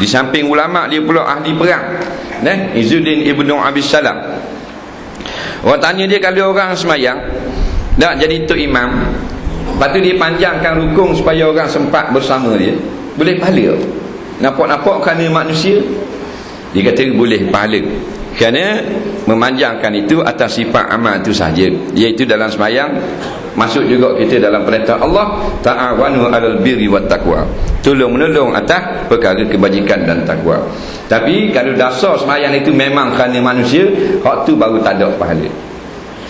di samping ulama dia pula ahli perang. Nah Izzuddin ibnu Abi Salam. Orang tanya dia kalau orang semayang nak jadi tok imam lepas tu dia panjangkan rukun supaya orang sempat bersama dia boleh pahala. Nampak-nampak kerana manusia dia kata boleh pahala. Kerana memanjangkan itu atas sifat amal itu sahaja. Iaitu dalam semayang masuk juga kita dalam perintah Allah ta'awanu alal birri wat taqwa tolong menolong atas perkara kebajikan dan takwa tapi kalau dasar semayang itu memang kerana manusia hak tu baru tak ada pahala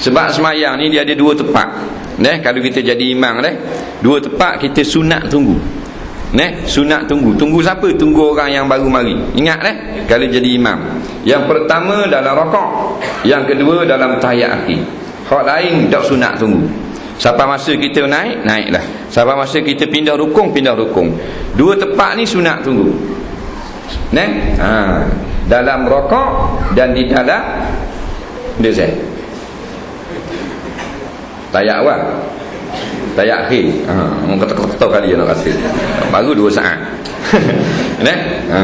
sebab semayang ni dia ada dua tempat Neh, kalau kita jadi imam deh, dua tempat kita sunat tunggu Neh, sunat tunggu. Tunggu siapa? Tunggu orang yang baru mari. Ingat eh, kalau jadi imam. Yang pertama dalam rokok, yang kedua dalam tahiyat akhir. Hak lain tak sunat tunggu. Siapa masa kita naik, naiklah. Siapa masa kita pindah rukun, pindah rukun. Dua tempat ni sunat tunggu. Neh, ha, dalam rokok dan di dalam saya. Tayak awal Tayak akhir. Ha, Orang kata-kata kali nak kata Baru dua saat. Nah, ha.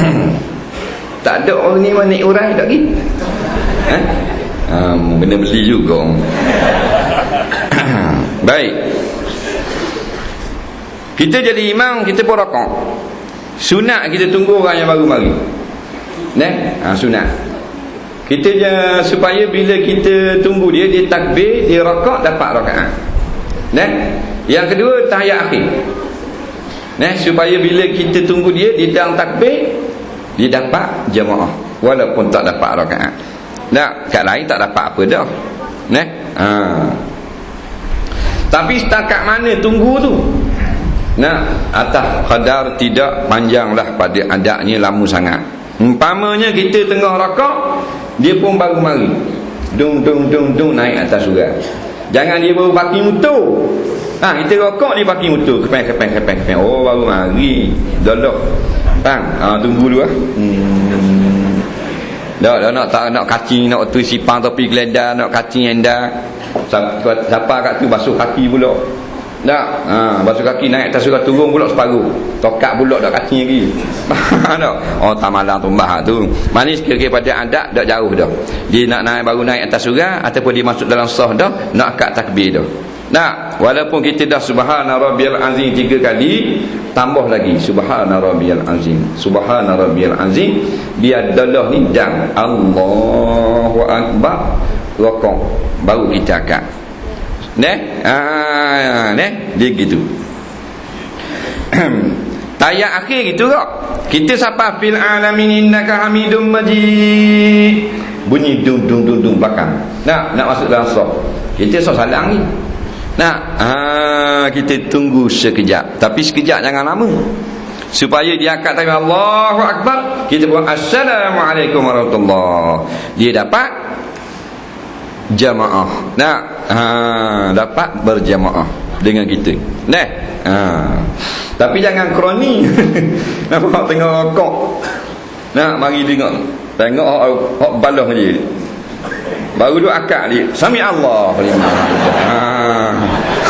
Tak ada orang ni naik urai tak pergi ha? ha, Benda beli juga Baik Kita jadi imam Kita pun rokok Sunat kita tunggu orang yang baru mari Nah, ha, sunat kita je supaya bila kita tunggu dia dia takbir dia rakaat dapat rakaat Nah, yang kedua tahiyat akhir. Nah, supaya bila kita tunggu dia di dalam takbir dia dapat jemaah walaupun tak dapat rakaat. Nah, kat lain tak dapat apa dah. Nah, ha. Tapi setakat mana tunggu tu? Nah, atas kadar tidak panjanglah pada adaknya lama sangat. Umpamanya kita tengah rakaat, dia pun baru mari. Dung dung dung dung naik atas surga. Jangan dia baru parking motor. Ha, kita rokok dia parking motor. Kepeng, kepeng, kepeng, kepeng. Oh, baru mari. Dolok. Bang, ha, tunggu dulu lah. Hmm. Dah, dah nak tak nak kacing, nak tu sipang topi geledah, nak kacing enda. Siapa kat tu basuh kaki pula. Tak, ha, basuh kaki naik atas surah turun pula separuh. Tokak pula dah kaki lagi. tak? Oh, tak tumbah tu. Manis kira-kira pada adat dah jauh dah. Dia nak naik baru naik atas surah ataupun dia masuk dalam sah dah, nak akad takbir dah. Nah, walaupun kita dah subhana rabbiyal azim tiga kali, tambah lagi subhana rabbiyal azim. Subhana rabbiyal azim biar dalah ni dan Allahu akbar rokok baru kita akad. Neh? Ah, neh, dia gitu. Tayat akhir gitu kok. Kita siapa fil alamin innaka hamidum majid. Bunyi dung dung dung dung belakang. Nak nak masuk dalam soh. Kita soh salang ni. Nak ah kita tunggu sekejap. Tapi sekejap jangan lama. Supaya dia akad tanya Allahu Akbar Kita buat Assalamualaikum warahmatullahi Dia dapat jamaah. Nak ha, dapat berjamaah dengan kita. Nah. Ha. Tapi jangan kroni. Nampak tengok rokok. Nak mari tengok. Tengok hok hok balah je. Baru duk akak dia. Sami Allah. Ha.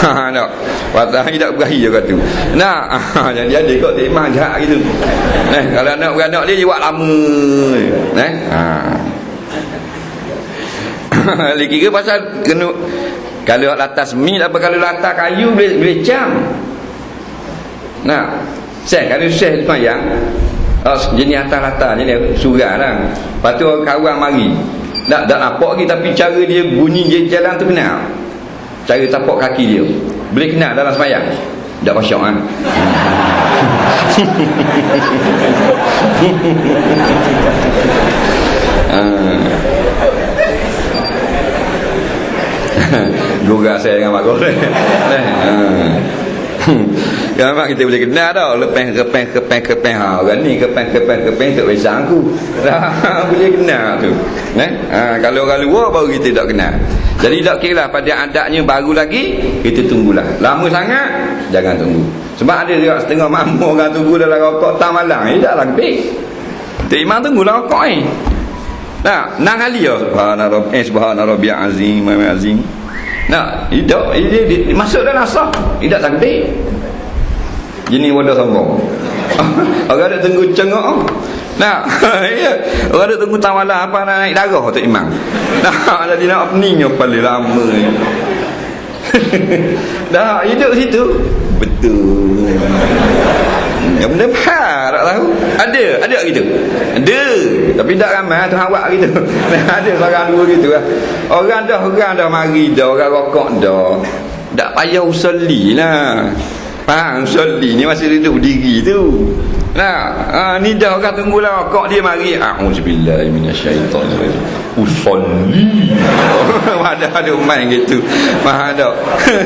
Ha nak. Patah tidak berahi je kata. Nak. Ha, jadi ada kok temah jahat gitu. Nah, kalau nak beranak dia dia buat lama. Nah. Ha. Lagi kira pasal kena kalau atas mi apa kalau atas kayu boleh boleh cam. Nah, saya kalau saya semayang Oh, jenis atas-atas ni surah lah. Lepas tu kawan mari. Tak tak nampak lagi tapi cara dia bunyi dia jalan tu kenal. Cara tapak kaki dia. Boleh kenal dalam semayang. Tak pasyok kan. Ha. Gurau saya dengan mak goreng. Eh, ha. mak kita boleh kenal tau. Lepeng, kepeng, kepeng, kepeng ha, Orang ni kepeng, kepeng, kepeng Tak bisa aku. Boleh kenal tu. Eh? ha, Kalau orang luar baru kita tak kenal. Jadi tak kira lah pada adatnya baru lagi Kita tunggulah. Lama sangat Jangan tunggu. Sebab ada juga setengah mampu orang tunggu dalam rokok Tak malang. Ini tak lebih Tak imam tunggulah rokok ni eh. Nah, nang kali ya subhana rabb eh subhana rabbil azim azim. Nah, hidup ini masuk dalam sah. Tidak takdir. Ini wadah sombong. orang duk tunggu cengok. Nak ya. Orang duk tunggu tawala apa nak naik darah tu imam. Nah jadi nak opening paling lama dah hidup situ. Betul. Yang benda tak tahu ada ada gitu ada. Tapi tak ramai tu. Awak gitu ada seorang dua gitu lah orang dah orang dah mari dah orang rokok dah. Tak payah usalli lah faham? Usalli ni masih hidup diri tu Nah, ha, ni dah orang tunggulah kok dia mari. Auzubillah minasyaitonir Usolli. ada ada main gitu. Mah ada.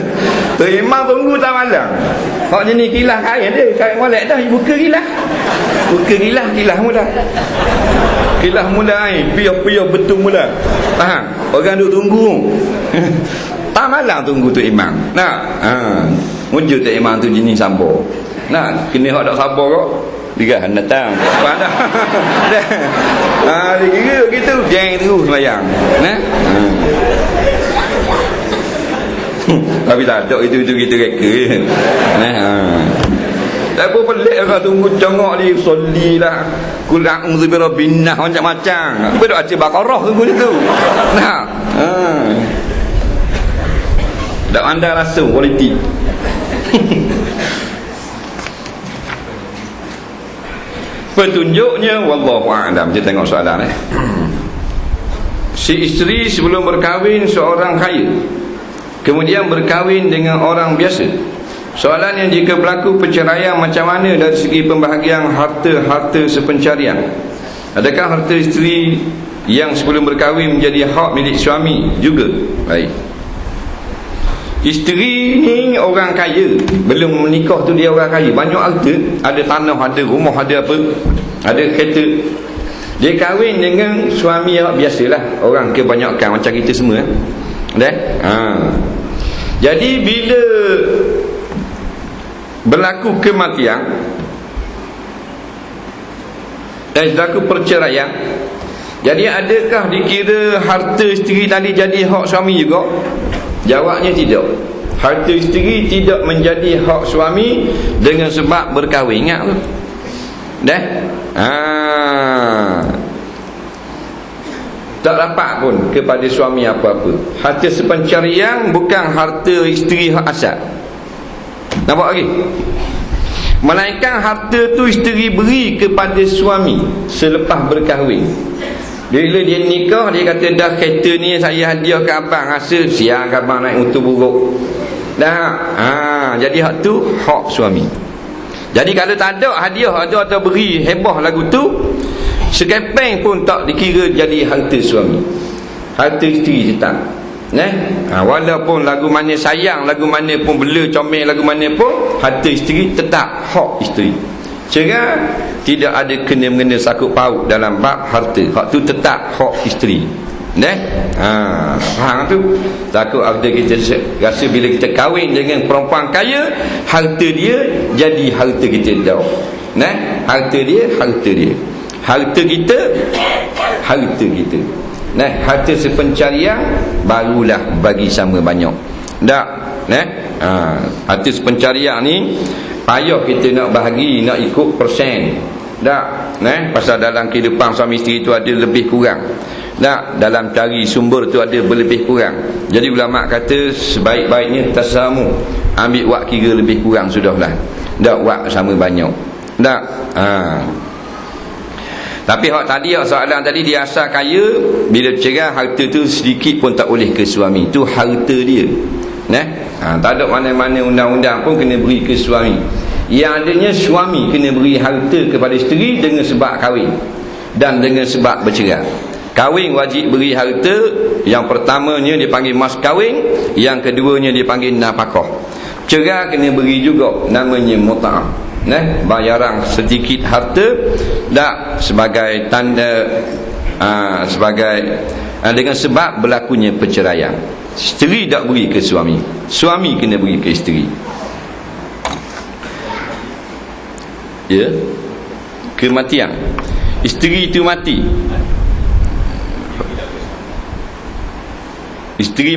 tu imam tunggu tak malam. Kok jenis kilah kain dia, kain molek dah buka kilah. Buka kilah, kilah mula. Kilah mula ai, piah-piah betul mula. Faham? Orang duk tunggu. tak malam tunggu tu imam. Nah, ha. Wujud tu imam tu jenis sabar. Nah, kena hak tak sabar kok. Tiga han datang. Pada. ah, dia kira begitu, geng terus sembahyang. Nah. Hmm. Tapi tak ada itu itu kita reka. Nah. Ha. Tak apa pelik orang tunggu cengok ni Solilah Kul a'udhu birabbinah Macam-macam Apa dia baca Baqarah tunggu itu Nah ha. Tak anda rasa politik Petunjuknya wallahu a'lam. Kita tengok soalan eh. Si isteri sebelum berkahwin seorang kaya. Kemudian berkahwin dengan orang biasa. Soalan yang jika berlaku perceraian macam mana dari segi pembahagian harta-harta sepencarian? Adakah harta isteri yang sebelum berkahwin menjadi hak milik suami juga? Baik. Isteri ni orang kaya. Belum menikah tu dia orang kaya. Banyak harta. Ada tanah, ada rumah, ada apa. Ada kereta. Dia kahwin dengan suami yang biasalah. Orang kebanyakan. Macam kita semua Dah? Ha. Jadi bila Berlaku kematian Dan berlaku perceraian Jadi adakah dikira harta isteri tadi jadi hak suami juga Jawabnya tidak. Harta isteri tidak menjadi hak suami dengan sebab berkahwin. Ingat tu. Dah? Ha. Tak dapat pun kepada suami apa-apa. Harta sepencarian bukan harta isteri hak asal. Nampak lagi? Melainkan harta tu isteri beri kepada suami selepas berkahwin. Bila dia nikah dia kata dah kereta ni saya hadiah ke abang rasa siang ke abang naik motor buruk. Dah. Ha jadi hak tu hak suami. Jadi kalau tak ada hadiah ada atau beri hebah lagu tu sekepeng pun tak dikira jadi harta suami. Harta isteri tetap. Nah, ha, walaupun lagu mana sayang, lagu mana pun bela comel, lagu mana pun harta isteri tetap hak isteri. Cerah tidak ada kena-mengena sakut paut dalam bab harta. Hak tu tetap hak isteri. Neh? Ha, faham tu? Takut ada kita rasa bila kita kahwin dengan perempuan kaya, harta dia jadi harta kita dah. Neh? Harta dia, harta dia. Harta kita, harta kita. Neh, harta sepencarian barulah bagi sama banyak. Tak? Neh? Ha, harta sepencarian ni payah kita nak bahagi nak ikut persen. Tak eh? Pasal dalam kehidupan suami isteri itu ada lebih kurang. Tak dalam cari sumber tu ada berlebih kurang. Jadi ulama kata sebaik-baiknya tasamu. Ambil wak kira lebih kurang sudahlah. Tak wak sama banyak. Tak ha. Tapi hak tadi hak soalan tadi dia asal kaya bila cerah harta tu sedikit pun tak boleh ke suami. Tu harta dia Nah, ha, tak ada mana-mana undang-undang pun kena beri ke suami. Yang adanya suami kena beri harta kepada isteri dengan sebab kahwin dan dengan sebab bercerai. Kahwin wajib beri harta. Yang pertamanya dipanggil mas kahwin, yang keduanya dipanggil nafkah. Cerai kena beri juga namanya mut'ah. Nah, bayaran sedikit harta dak sebagai tanda aa, ha, sebagai aa, ha, dengan sebab berlakunya perceraian. Isteri tak beri ke suami? Suami kena beri ke isteri? Ya? Kematian. Isteri itu mati. Isteri